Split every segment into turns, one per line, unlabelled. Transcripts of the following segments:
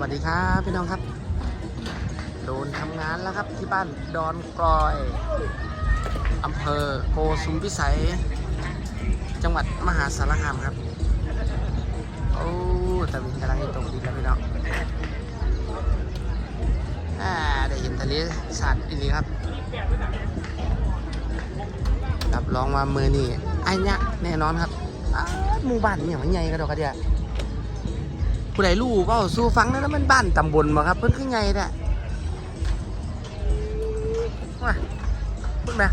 วัสดีครับพี่น้องครับโดนทำงานแล้วครับที่บ้านดอนกลอยอำเภอโกสุมพิสัย จังหวัดมหาสารคามครับ โอ้ตะวินกำลังตกดินแล้วพี่น้องอ่าได้เห็นทะเลสาดอีกครับรับรองว่ามือนี่ไอ้เนี่ยแน่นอนครับหมู่บ้านนี่มันใหญ่กระดอกกระเดีย ผู้ใดรู้ก็สู้ฟังนะแล้วมันบ้านตำบลบ่ครับ เพิ่นคือไงแท้ว่าเพิ่งนะ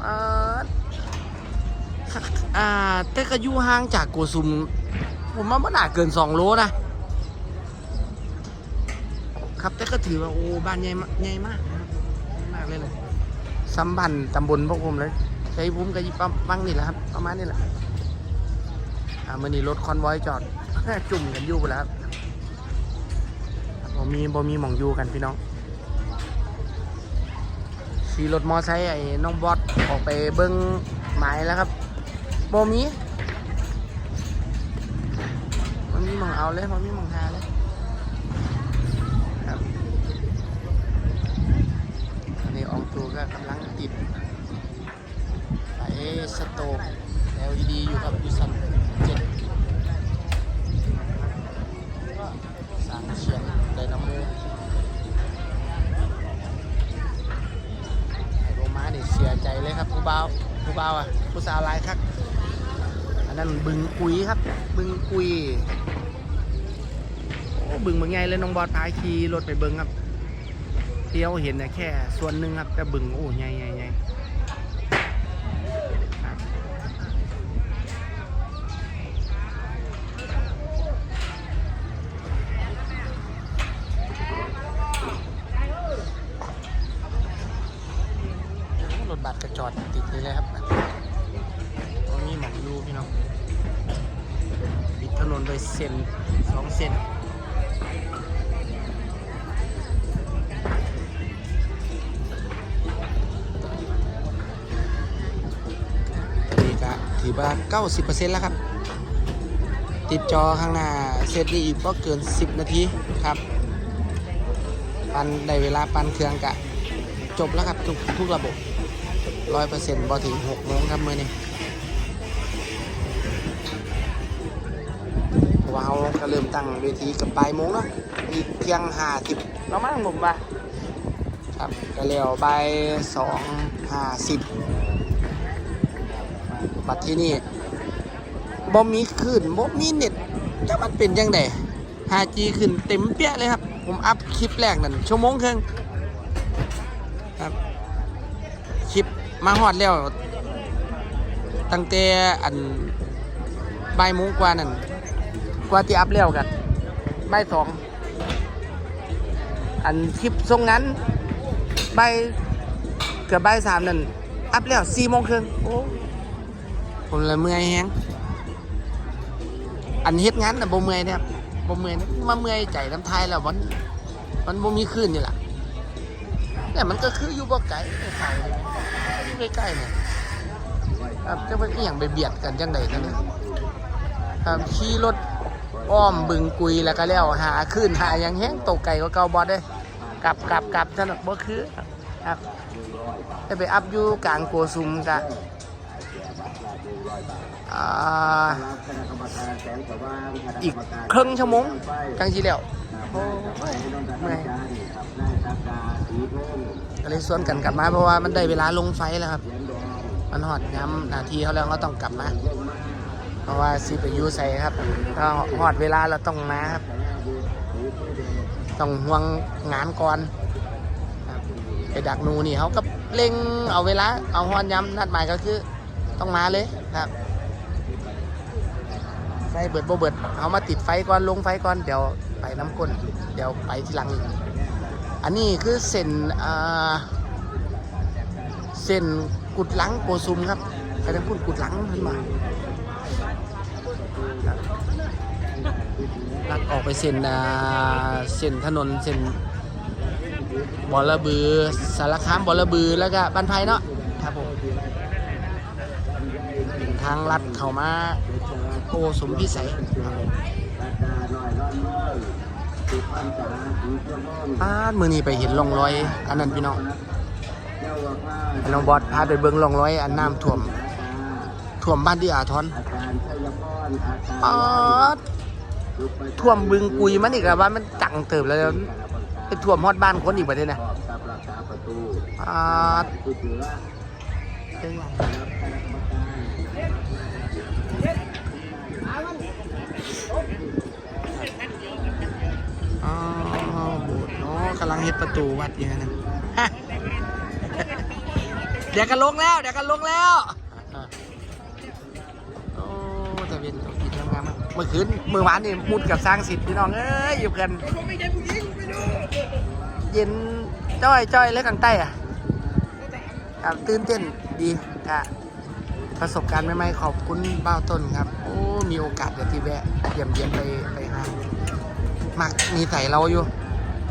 เอ่ออ่าแต่ก็อยู่ห่างจากโกสุม ผมว่ามันน่าเกิน2โลนะ ครับแต่ก็ถือว่า โอ้ บ้านใหญ่มากใหญ่มากมากเลยเลยสัมบันธ์ตำบลพวกผมเลยใช้ภูมิกับยิปัมังนี่แหละครับ ประมาณนี้แหละอ่ามันนี่รถคอนไวจอด จุ่มกันอยู่ไปแล้วบ่มีบ่มีหมองอยู่กันพี่น้องขี่รถมอไซค์ไอ้น้องบอสออกไปเบิ้งหมายแล้วครับบ่มีบ่มีมองเอาเลยบ่มีมองหาเลยครับอันนี้อองตูก็กำลังติดไอ้สโตก LED อยู่ครับอยู่สันเจ็ด สามเชียงไดนาโมไอ้โรมาเนี่ เลยครับผู้บ่าวผู้บ่าวอะผู้สาวลายครับอันนั้นบึงกุยครับ บึงกุยโอ้บึงเมืองไงเลยน้องบอสพายขี่รถไปบึงครับเที่ยวเห็นนะแค่ ส่วนหนึ่งครับแต่บึงโอ้ใหญ่ใหญ่ใหญ่ครับ รถบัสกระจอดติดนี่เลยครับตรงนี้หมองยูพี่น้อง ปิดถนนโดยเส้นสองเส้นตอนนี้ก็ถือว่า90%แล้วครับ ติดจอข้างหน้าเสร็จดีอีกก็เกิน 10 นาทีครับ ปันได้เวลาปันเครื่องกะ จบแล้วครับทุกทุกระบบร้อยเปอร์เซ็นต์พอถึงหกโมงครับเมื่อนี้ ก็เริ่มตั้งเวทีกับบ่ายโมงเนาะอีกเที่ยงห้าสิบเรามาทั้งผมปะครับก็เร็วบ่ายสองห้าสิบบัดที่นี่บ่มีขึ้นบ่มีเน็ตจะมันเป็นยังไง 5G ขึ้นเต็มเปี้ยเลยครับ ผมอัพคลิปแรกนั่นชั่วโมงครึ่งครับ คลิปมาฮอดแล้ว ตั้งแต่อันบ่ายโมงกว่านั่น กว่าที่อัพแล้วกันใบสอง อันคลิปทรงนั้นใบเกือบใบสามนั่น อัพแล้วสี่โมงครึ่งโอ้ผมเลยเมื่อยแฮงอันเฮ็ดงานน่ะบ่เมื่อยเนี่ยครับบ่เมื่อยนะมาเมื่อยใจน้ำทายแล้วมันมันบ่มีคลื่นนี่แหละเนี่ยมันก็คืออยู่บ่ไกลไอ้เขาอยู่ใกล้ๆเนี่ยครับจะเป็นอย่างไปเบียดกันจังใดนั่นนี่ยครับขี่รถ อ้อมบึงกุยแล้วก็แล้วหาขึ้นหาอย่างแห้งตกไก่ก็เกาบอดได้กลับกลับกลับถนนบ่คือครับได้ไปอัพอยู่กลางโกซุมกะอ่าอีกครึ่งชั่วโมงกลางทีแล้วโอ้ยเมื่อยก็เลยสวนกันกลับมาเพราะว่ามันได้เวลาลงไฟแล้วครับ มันหอดย้ำนาทีเขาแล้วก็ต้องกลับมา เพราะว่าซีไปยูใส่ครับถ้าหอดเวลาเราต้องมาครับ ต้องห่วงงานก่อนไปดักนูนี่เขาก็เล็งเอาเวลา เอาหอดย้ำนัดหมายก็คือต้องมาเลยครับไฟเบิดโบเบิดเขามาติดไฟก่อนลงไฟก่อนเดี๋ยวไปน้ำก้นเดี๋ยวไปทีหลังอีกอันนี้คือเส้นเส้นกุดหลังโกซุมครับใครจะพูดกุดหลังขึ้นมา ลัดออกไปเส้นอ่าเส้นถนนเส้นบอระบือสารคามบอระบือแล้วก็บ้านไผ่เนาะครับผมทางลัดเข้ามาโกสมพิสัยครับผมป้าดมือนี้ไปเห็นร่องรอย อันนั้นพี่น้องน้องบอสพาไปเบิ่งร่องรอย อันน้ำท่วม ท่วมบ้านที่อาทรป้าดท่วมบึงกุยมันอีกแล้วว่ามันจังเติบแล้วไปท่วมฮอดบ้านคนอีกประเด็นนะป้าดเจ๋งว่ะอ๋อโบสถ์อ๋อกำลังเฮ็ดประตูวัดอย่างนั้นนะฮะเดี๋ยวกันลงแล้ว เดี๋ยวกันลงแล้ว นทำงานมากเมื่อคืนเมื่อวานนี่มุดกับสร้างสิทธิ์พี่น้องเอ้ยอยู่กันเย็นจ้อยจ้อยเลยกลางใต้อะครับตื่นเต้นดีค่ะประสบการณ์ใหม่ๆขอบคุณเบ้าต้นครับ โอ้มีโอกาสเดี๋ยวที่แวะเยี่ยมเยียนไปไปหามักมีใส่เราอยู่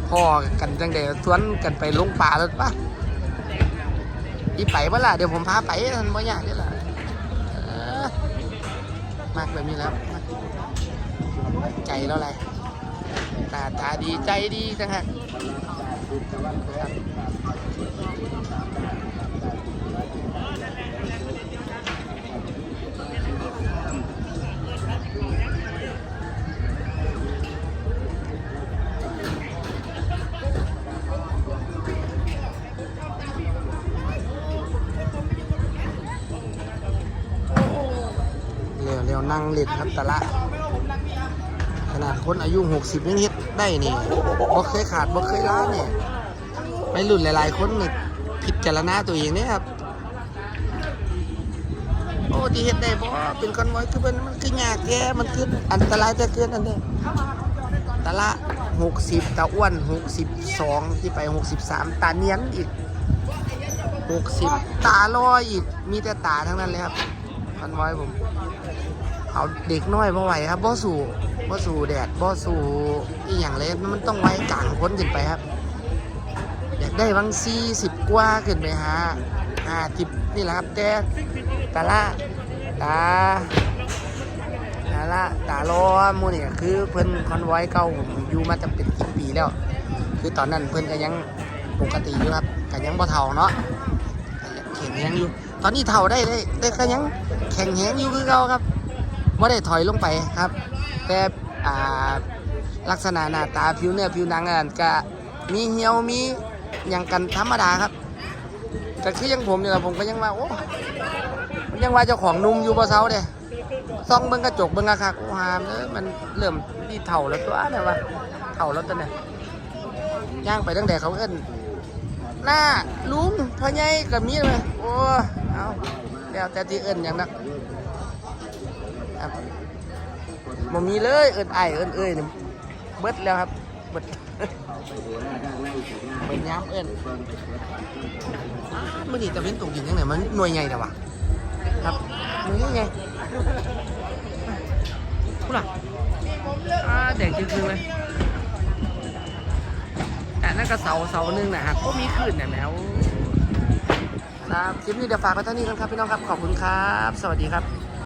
พ่อกันจังเดสวชวนกันไปลงป่าแล้วปะอีไปเมื่อล่ะเดี๋ยวผมพาไปมันบ่ยากเด้อล่ะ มากแบบนี้แล้วใจแล้วอะไรตาตาดีใจดีจังฮะ นั่งเล่นครับแต่ละ ขนาดคนอายุ60ยังเฮ็ดได้นี่บ่เคยขาดบ่เคยล้าเนี่ยไปรุ่นหลาย ๆ คนนี่พิจารณาตัวเองเนี่ยครับ โอ้ที่เฮ็ดได้บ่เป็นคอนไว้คือมันมันคือยากแย่มันคืออันตรายแต่เกินอันเนี้ยตะละ60ตาอ้วน62ที่ไป63ตาเนียนอีก60ตาลอยอีกมีแต่ตาทั้งนั้นเลยครับคอนไว้ผม เอาเด็กน้อยมาไหวครับบ่สู่บ่สู่แดดบ่สู่อีหยังเลยมันต้องไว้กลางพ้นขึ้นไปครับ อยากได้บางสี่สิบกว่าขึ้นไปหาห้าสิบนี่แหละครับแต่ตาละตาตาละตาล้อมูนี่คือเพิ่นคอนไว้เก่าผมอยู่มาจะเป็นกี่ปีแล้ว คือตอนนั้นเพิ่นก็ยังปกติอยู่ครับก็ยังบ่เฒ่าเนาะก็ยังแข็งแรงอยู่ ตอนนี้เฒ่าได้เลยแต่ก็ยังแข็งแรงอยู่คือเก่าครับ ไม่ได้ถอยลงไปครับ แต่ลักษณะหน้าตาผิวเนื้อผิวหนังอันก็มีเหี่ยวมีอย่างกันธรรมดาครับก็คือยังผมเนี่ยแหละผมก็ยังว่าโอ้ยังว่าเจ้าของนุ่มอยู่บ่เซาเด้ซ่องเบิ่งกระจกเบิ่งอาคักโอ้หามเอ้ยมันเริ่มที่เถ่าแล้วตัวเนี่ยว่าเถ่าแล้วตัวเนี่ยย่างไปตั้งแต่เขาเอิ้นหน้าลุงพ่อใหญ่กับมีเลยโอ้เอาแล้วแต่ที่เอิ้นอย่างนั้น ครับบ่มีเลยเอิ้นไอเอิ้นเอ้ยเบิดแล้วครับเบิดเบิดย้ำเอิ้นอ้ามื่อนี้ตะเวนตกดินยังไงมันหน่วยใหญ่แต่ว่าครับหน่วยใหญ่พูดล่ะอ่าแดงจริงๆเลยแต่นั่นก็เสาเสาหนึงนะฮะก็มีขึ้นเนี่ยแมวครับคลิปนี้เดี๋ยวฝากไว้เท่านี้กันครับพี่น้องครับ ขอบคุณครับ สวัสดีครับ